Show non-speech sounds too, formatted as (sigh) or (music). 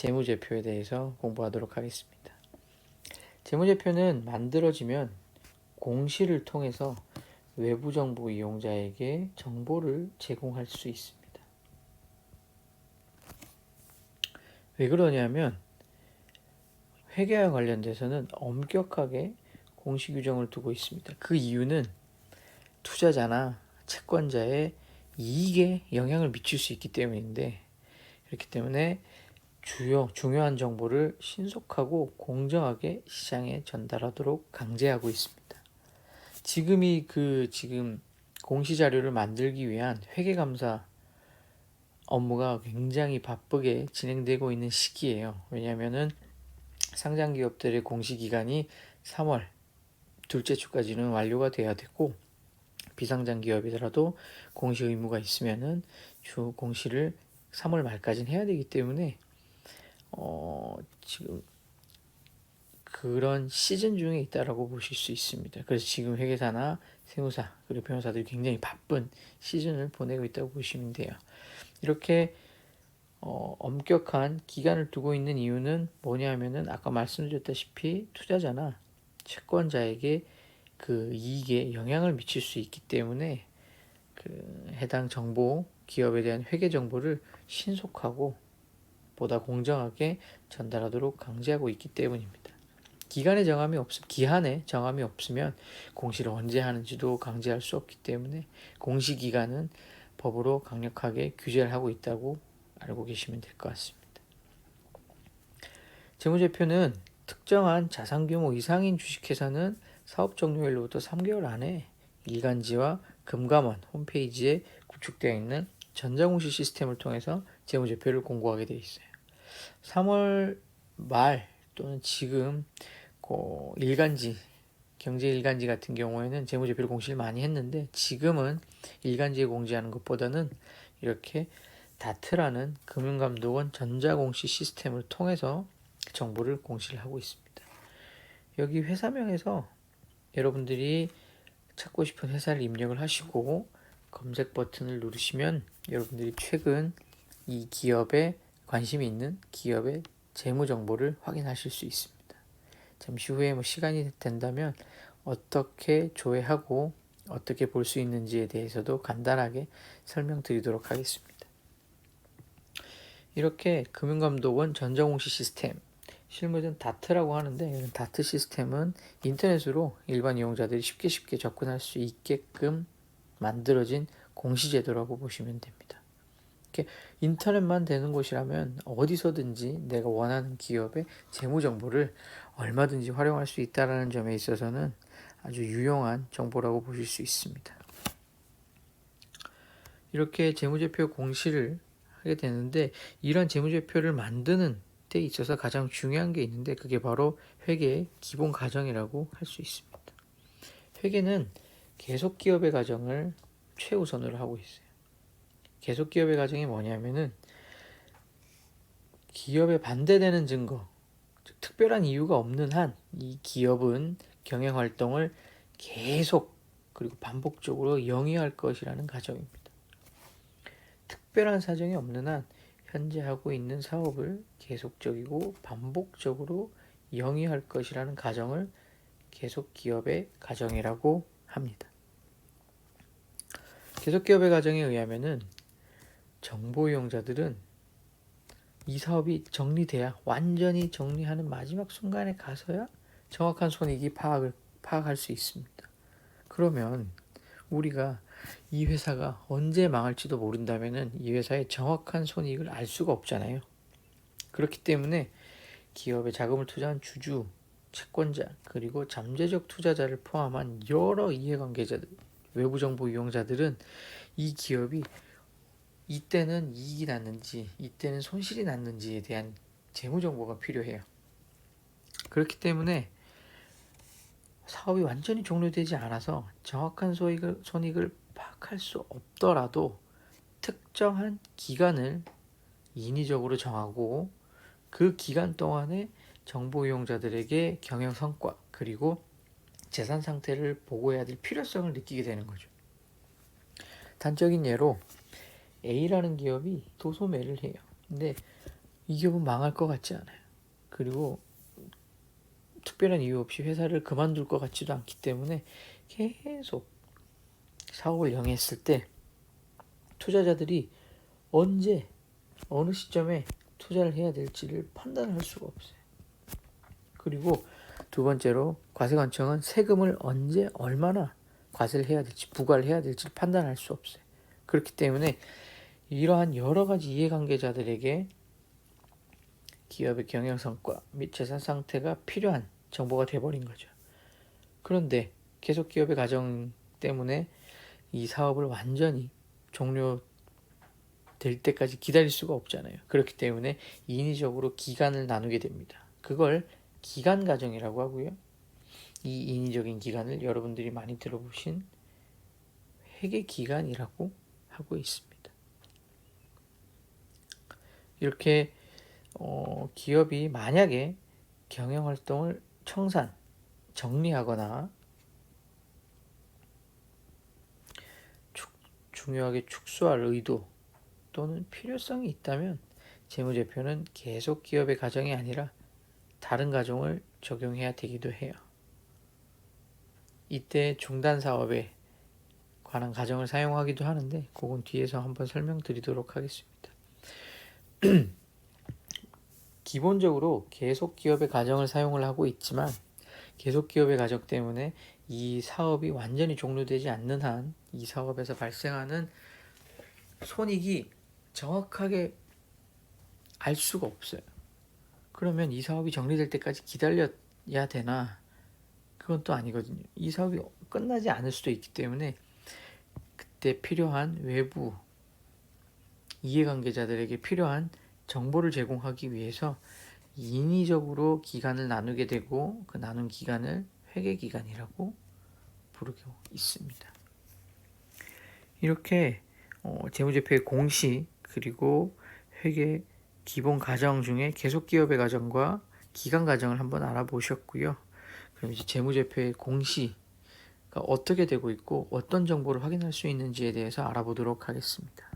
재무제표에 대해서 공부하도록 하겠습니다. 재무제표는 만들어지면 공시를 통해서 외부 정보 이용자에게 정보를 제공할 수 있습니다. 왜 그러냐면 회계와 관련돼서는 엄격하게 공시 규정을 두고 있습니다. 그 이유는 투자자나 채권자의 이익에 영향을 미칠 수 있기 때문인데 그렇기 때문에 주요 중요한 정보를 신속하고 공정하게 시장에 전달하도록 강제하고 있습니다. 지금이 그 지금 공시 자료를 만들기 위한 회계 감사 업무가 굉장히 바쁘게 진행되고 있는 시기예요. 왜냐하면은 상장 기업들의 공시 기간이 3월 둘째 주까지는 완료가 돼야 되고 비상장 기업이더라도 공시 의무가 있으면은 주 공시를 3월 말까지는 해야 되기 때문에 어 지금 그런 시즌 중에 있다라고 보실 수 있습니다. 그래서 지금 회계사나 세무사 그리고 변호사들이 굉장히 바쁜 시즌을 보내고 있다고 보시면 돼요. 이렇게 어, 엄격한 기간을 두고 있는 이유는 뭐냐면은 아까 말씀드렸다시피 투자자나 채권자에게 그 이익에 영향을 미칠 수 있기 때문에 그 해당 정보 기업에 대한 회계 정보를 신속하고 보다 공정하게 전달하도록 강제하고 있기 때문입니다. 기간의 정함이 없 기한에 정함이 없으면 공시를 언제 하는지도 강제할 수 없기 때문에 공시 기간은 법으로 강력하게 규제를 하고 있다고 알고 계시면 될 것 같습니다. 재무제표는 특정한 자산 규모 이상인 주식회사는 사업 종료일로부터 3개월 안에 일간지와 금감원 홈페이지에 구축되어 있는 전자공시 시스템을 통해서 재무제표를 공고하게 되어 있어요. 3월 말 또는 지금 그 일간지 경제 일간지 같은 경우에는 재무제표를 공시를 많이 했는데 지금은 일간지에 공지하는 것보다는 이렇게 다트라는 금융감독원 전자공시 시스템을 통해서 정보를 공시를 하고 있습니다. 여기 회사명에서 여러분들이 찾고 싶은 회사를 입력을 하시고 검색 버튼을 누르시면 여러분들이 최근 이 기업에 관심이 있는 기업의 재무 정보를 확인하실 수 있습니다. 잠시 후에 뭐 시간이 된다면 어떻게 조회하고 어떻게 볼 수 있는지에 대해서도 간단하게 설명드리도록 하겠습니다. 이렇게 금융감독원 전자공시 시스템 실무는 다트라고 하는데 다트 시스템은 인터넷으로 일반 이용자들이 쉽게 쉽게 접근할 수 있게끔 만들어진 공시제도라고 보시면 됩니다. 이렇게 인터넷만 되는 곳이라면 어디서든지 내가 원하는 기업의 재무 정보를 얼마든지 활용할 수 있다는 점에 있어서는 아주 유용한 정보라고 보실 수 있습니다. 이렇게 재무제표 공시를 하게 되는데 이런 재무제표를 만드는 데 있어서 가장 중요한 게 있는데 그게 바로 회계의 기본 과정이라고 할 수 있습니다. 회계는 계속 기업의 과정을 최우선으로 하고 있어요. 계속 기업의 과정이 뭐냐면은 기업에 반대되는 증거, 즉 특별한 이유가 없는 한 이 기업은 경영 활동을 계속 그리고 반복적으로 영위할 것이라는 가정입니다. 특별한 사정이 없는 한 현재 하고 있는 사업을 계속적이고 반복적으로 영위할 것이라는 가정을 계속 기업의 가정이라고 합니다. 계속 기업의 가정에 의하면은 정보 이용자들은 이 사업이 정리돼야 완전히 정리하는 마지막 순간에 가서야 정확한 손익이 파악을 파악할 수 있습니다. 그러면 우리가 이 회사가 언제 망할지도 모른다면은 이 회사의 정확한 손익을 알 수가 없잖아요. 그렇기 때문에 기업에 자금을 투자한 주주, 채권자, 그리고 잠재적 투자자를 포함한 여러 이해관계자들, 외부 정보 이용자들은 이 기업이 이때는 이익이 났는지, 이때는 손실이 났는지에 대한 재무 정보가 필요해요. 그렇기 때문에 사업이 완전히 종료되지 않아서 정확한 소익을, 손익을 파악할 수 없더라도 특정한 기간을 인위적으로 정하고 그 기간 동안에 정보 이용자들에게 경영 성과 그리고 재산 상태를 보고해야 될 필요성을 느끼게 되는 거죠. 단적인 예로 A라는 기업이 도소매를 해요. 근데 이 기업은 망할 것 같지 않아요. 그리고 특별한 이유 없이 회사를 그만둘 것 같지도 않기 때문에 계속 사업을 영위했을 때 투자자들이 언제 어느 시점에 투자를 해야 될지를 판단할 수가 없어요. 그리고 두 번째로 과세관청은 세금을 언제 얼마나 과세를 해야 될지 부과를 해야 될지를 판단할 수 없어요. 그렇기 때문에 이러한 여러 가지 이해관계자들에게 기업의 경영 성과 및 재산 상태가 필요한 정보가 돼버린 거죠. 그런데 계속 기업의 가정 때문에 이 사업을 완전히 종료될 때까지 기다릴 수가 없잖아요. 그렇기 때문에 인위적으로 기간을 나누게 됩니다. 그걸 기간 가정이라고 하고요. 이 인위적인 기간을 여러분들이 많이 들어보신 회계 기간이라고 하고 있습니다. 이렇게 어, 기업이 만약에 경영 활동을 청산, 정리하거나 축- 중요하게 축소할 의도 또는 필요성이 있다면 재무제표는 계속 기업의 가정이 아니라 다른 가정을 적용해야 되기도 해요. 이때 중단 사업에 관한 가정을 사용하기도 하는데 그건 뒤에서 한번 설명드리도록 하겠습니다. (clears throat) 기본적으로 계속 기업의 가정을 사용을 하고 있지만 계속 기업의 가정 때문에 이 사업이 완전히 종료되지 않는 한 이 사업에서 발생하는 손익이 정확하게 알 수가 없어요. 그러면 이 사업이 정리될 때까지 기다려야 되나? 그건 또 아니거든요. 이 사업이 끝나지 않을 수도 있기 때문에 그때 필요한 외부 이해관계자들에게 필요한 정보를 제공하기 위해서 인위적으로 기간을 나누게 되고 그 나눈 기간을 회계 기간이라고 부르고 있습니다. 이렇게 어, 재무제표의 공시 그리고 회계 기본 가정 중에 계속 기업의 가정과 기간 가정을 한번 알아보셨고요. 그럼 이제 재무제표의 공시가 어떻게 되고 있고 어떤 정보를 확인할 수 있는지에 대해서 알아보도록 하겠습니다.